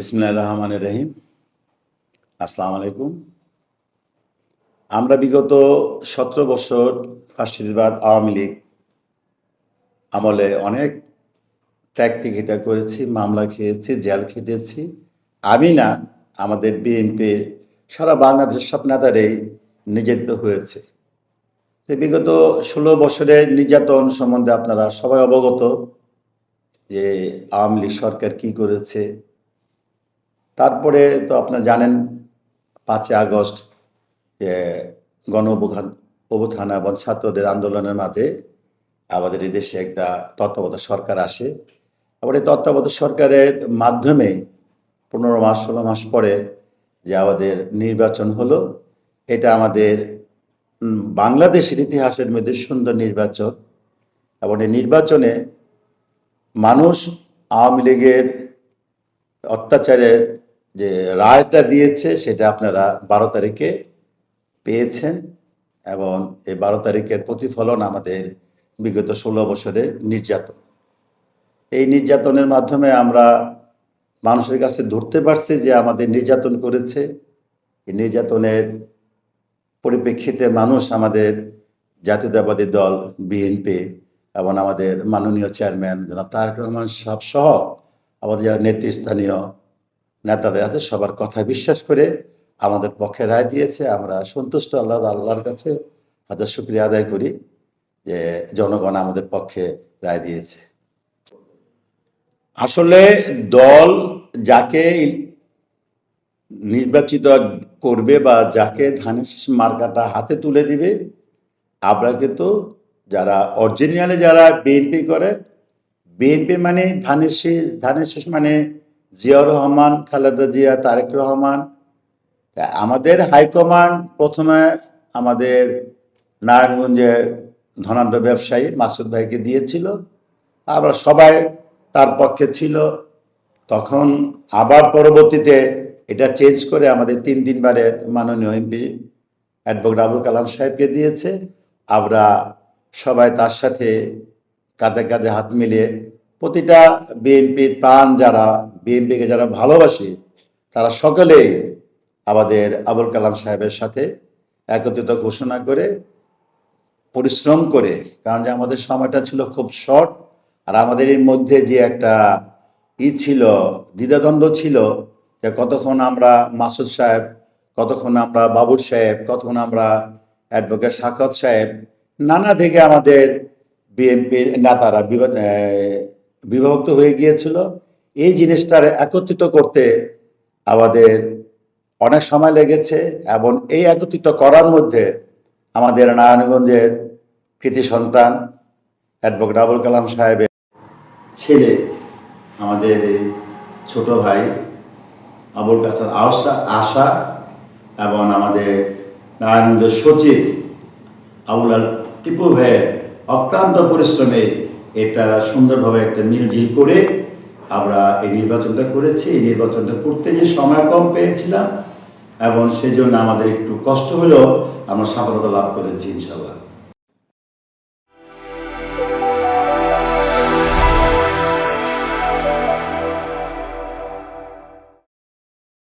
বিসমুল্লাহ রহমান রহিম। আসসালামু আলাইকুম আমরা বিগত সতেরো বছর ফার্স্টবাদ আওয়ামী লীগ আমলে অনেক ত্যাগ তিঘিতা করেছি, মামলা খেয়েছি, জেল খেটেছি। আমি না, আমাদের বিএনপি সারা বাংলাদেশের সব নেতারাই নির্যাতিত হয়েছে। বিগত ষোলো বছরের নির্যাতন সম্বন্ধে আপনারা সবাই অবগত যে আওয়ামী লীগ সরকার কি করেছে তারপরে তো আপনারা জানেন, পাঁচই আগস্ট গণ অভ্যুত্থান এবং ছাত্রদের আন্দোলনের মাঝে আমাদের এই দেশে একটা তত্ত্বাবধায়ক সরকার আসে। আবার এই তত্ত্বাবধায়ক সরকারের মাধ্যমে পনেরো মাস, ষোলো মাস পরে যে আমাদের নির্বাচন হলো, এটা আমাদের বাংলাদেশের ইতিহাসের মধ্যে সুন্দর নির্বাচন। এবং এই নির্বাচনে মানুষ আওয়ামী লীগের অত্যাচারের যে রায়টা দিয়েছে সেটা আপনারা বারো তারিখে পেয়েছেন এবং এই বারো তারিখের প্রতিফলন আমাদের বিগত ষোলো বছরের নির্যাতন। এই নির্যাতনের মাধ্যমে আমরা মানুষের কাছে ধরতে পারছি যে আমাদের নির্যাতন করেছে। এই নির্যাতনের পরিপ্রেক্ষিতে মানুষ আমাদের জাতীয়তাবাদী দল বিএনপি এবং আমাদের মাননীয় চেয়ারম্যান জনাব তারেক রহমান সাহেব সহ আমাদের যারা নেতৃস্থানীয় নেতাদের আছে সবার কথা বিশ্বাস করে আমাদের পক্ষে রায় দিয়েছে। আমরা সন্তুষ্ট আল্লাহ আল্লাহর কাছে হাজার শুক্রিয়া আদায় করি যে জনগণ আমাদের পক্ষে রায় দিয়েছে। আসলে দল যাকে নির্বাচিত করবে বা যাকে ধানের মার্কাটা হাতে তুলে দিবে, আমরা কিন্তু যারা অরিজিনালে যারা বিএনপি করে, বিএনপি মানে ধানের শেষ ধানের শেষ মানে জিয়াউর রহমান, খালেদা জিয়া, তারেক রহমান। আমাদের হাইকমান্ড প্রথমে আমাদের নারায়ণগঞ্জের ধনাঢ্য ব্যবসায়ী মাসুদ ভাইকে দিয়েছিল। আবার সবাই তার পক্ষে ছিল। তখন আবার পরবর্তীতে এটা চেঞ্জ করে আমাদের তিন তিনবারের মাননীয় এমপি অ্যাডভোকেট আবুল কালাম সাহেবকে দিয়েছে। আমরা সবাই তার সাথে কাঁধে কাঁধে হাত মিলিয়ে প্রতিটা বিএনপির প্রাণ যারা, বিএনপিকে যারা ভালোবাসে, তারা সকলেই আমাদের আবুল কালাম সাহেবের সাথে একত্রিত ঘোষণা করে, পরিশ্রম করে, কারণ যে আমাদের সময়টা ছিল খুব শর্ট, আর আমাদের এর মধ্যে যে একটা ই ছিল, দ্বিধাদ্বন্দ্ব ছিল, যে কতক্ষণ আমরা মাসুদ সাহেব, কতক্ষণ আমরা বাবুর সাহেব, কতক্ষণ আমরা অ্যাডভোকেট সাকত সাহেব, নানা দিকে আমাদের বিএনপির নেতারা বিভক্ত হয়ে গিয়েছিল। এই জিনিসটার একত্রিত করতে আমাদের অনেক সময় লেগেছে এবং এই একত্রিত করার মধ্যে আমাদের নারায়ণগঞ্জের কৃতি সন্তান অ্যাডভোকেট আবুল কালাম সাহেবের ছেলে, আমাদের এই ছোট ভাই আবুল কাসার আশা আশা এবং আমাদের নারায়ণগঞ্জ সচিব আবুল টিপু ভাইয়ের অক্লান্ত পরিশ্রমে এটা সুন্দরভাবে একটা মিলঝিল করে আমরা এই নির্বাচনটা করেছি। এই নির্বাচনটা করতে যে সময় কম পেয়েছিলাম এবং সেজন্য আমাদের একটু কষ্ট হলেও আমরা সফলতা লাভ করেছি ইনশাল্লাহ